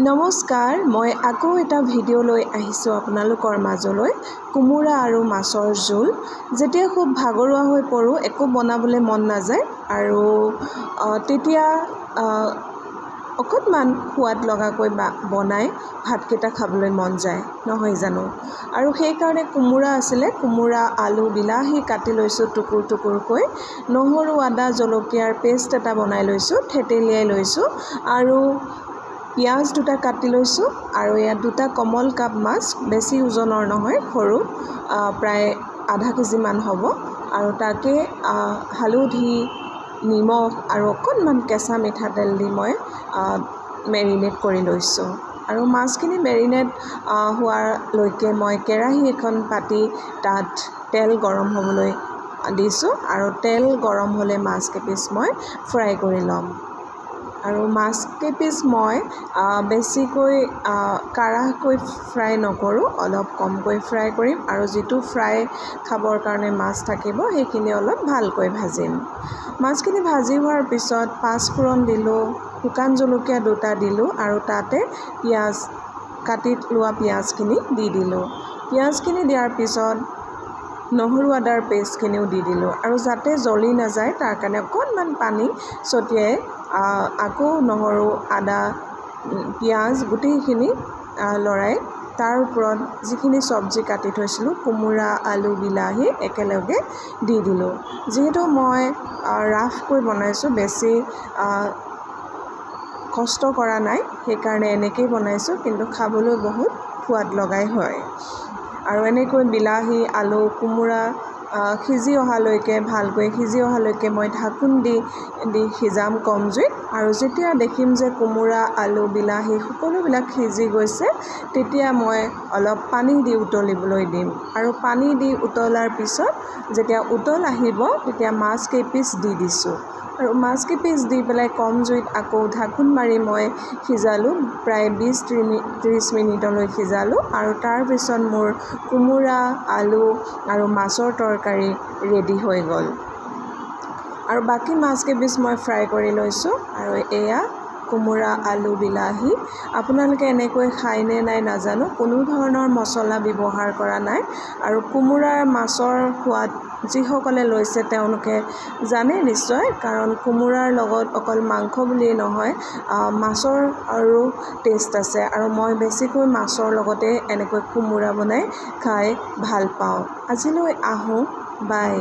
নমস্কাৰ মই আকৌ এটা ভিডিঅ' লৈ আহিছোঁ আপোনালোকৰ মাজলৈ কোমোৰা আৰু মাছৰ জোল। যেতিয়া খুব ভাগৰুৱা হৈ পৰোঁ একো বনাবলৈ মন নাযায় আৰু তেতিয়া অকণমান সোৱাদ লগাকৈ বা বনাই ভাতকেইটা খাবলৈ মন যায় নহয় জানো? আৰু সেইকাৰণে কোমোৰা আছিলে কোমোৰা আলু বিলাহী কাটি লৈছোঁ টুকুৰ টুকুৰকৈ। নহৰু আদা জলকীয়াৰ পেষ্ট এটা বনাই লৈছোঁ থেতেলিয়াই লৈছোঁ। আৰু পিঁয়াজ দুটা কাটি লৈছোঁ আৰু ইয়াত দুটা কমল কাপ মাছ বেছি ওজনৰ নহয় সৰু প্ৰায় আধা কেজিমান হ'ব। আৰু তাকে হালধি নিমখ আৰু অকণমান কেঁচা মিঠাতেল দি মই মেৰিনেট কৰি লৈছোঁ। আৰু মাছখিনি মেৰিনেট হোৱালৈকে মই কেৰাহী এখন পাতি তাত তেল গৰম হ'বলৈ দিছোঁ আৰু তেল গৰম হ'লে মাছ কেইপিচ মই ফ্ৰাই কৰি ল'ম। আৰু মাছ কেইপিচ মই বেছিকৈ কাঢ়াকৈ ফ্ৰাই নকৰোঁ অলপ কমকৈ ফ্ৰাই কৰিম আৰু যিটো ফ্ৰাই খাবৰ কাৰণে মাছ থাকিব সেইখিনি অলপ ভালকৈ ভাজিম। মাছখিনি ভাজি হোৱাৰ পিছত পাঁচফোৰণ দিলোঁ শুকান জলকীয়া দুটা দিলোঁ আৰু তাতে পিঁয়াজ কাটি লোৱা পিঁয়াজখিনি দি দিলোঁ। পিঁয়াজখিনি দিয়াৰ পিছত নহৰু আদাৰ পেষ্টখিনিও দি দিলোঁ আৰু যাতে জ্বলি নাযায় তাৰ কাৰণে অকণমান পানী ছটিয়াই আকৌ নহৰু আদা পিঁয়াজ গোটেইখিনি লৰাই তাৰ ওপৰত যিখিনি চব্জি কাটি থৈছিলোঁ কোমোৰা আলু বিলাহী একেলগে দি দিলোঁ। যিহেতু মই ৰাফকৈ বনাইছোঁ বেছি কষ্ট কৰা নাই সেইকাৰণে এনেকৈয়ে বনাইছোঁ কিন্তু খাবলৈ বহুত সোৱাদ লগাই হয়। আৰু এনেকৈ বিলাহী আলু কোমোৰা সিজি অহালৈকে ভালকৈ সিজি অহালৈকে মই ঢাকোন দি দি সিজাম কম জুইত আৰু যেতিয়া দেখিম যে কোমোৰা আলু বিলাহী সকলোবিলাক সিজি গৈছে তেতিয়া মই অলপ পানী দি উতলিবলৈ দিম। আৰু পানী দি উতলাৰ পিছত যেতিয়া উতল আহিব তেতিয়া মাছ কেইপিচ দি দিছোঁ। আৰু মাছ কেইপিচ দি পেলাই কম জুইত আকৌ ঢাকোন মাৰি মই সিজালোঁ। প্ৰায় বিছ ত্ৰিছ মিনিটলৈ সিজালোঁ আৰু তাৰপিছত মোৰ কোমোৰা আলু আৰু মাছৰ তৰকাৰী ৰেডি হৈ গ'ল। আৰু বাকী মাছ কেইপিচ মই ফ্ৰাই কৰি লৈছোঁ আৰু এয়া কোমোৰা আলু বিলাহী। আপোনালোকে এনেকৈ খায়নে নাই নাজানো। কোনো ধৰণৰ মছলা ব্যৱহাৰ কৰা নাই। আৰু কোমোৰাৰ মাছৰ সোৱাদ যিসকলে লৈছে তেওঁলোকে জানে নিশ্চয়। কাৰণ কোমোৰাৰ লগত অকল মাংস বুলিয়েই নহয় মাছৰ আৰু টেষ্ট আছে। আৰু মই বেছিকৈ মাছৰ লগতে এনেকৈ কোমোৰা বনাই খাই ভাল পাওঁ। আজিলৈ আহোঁ। বাই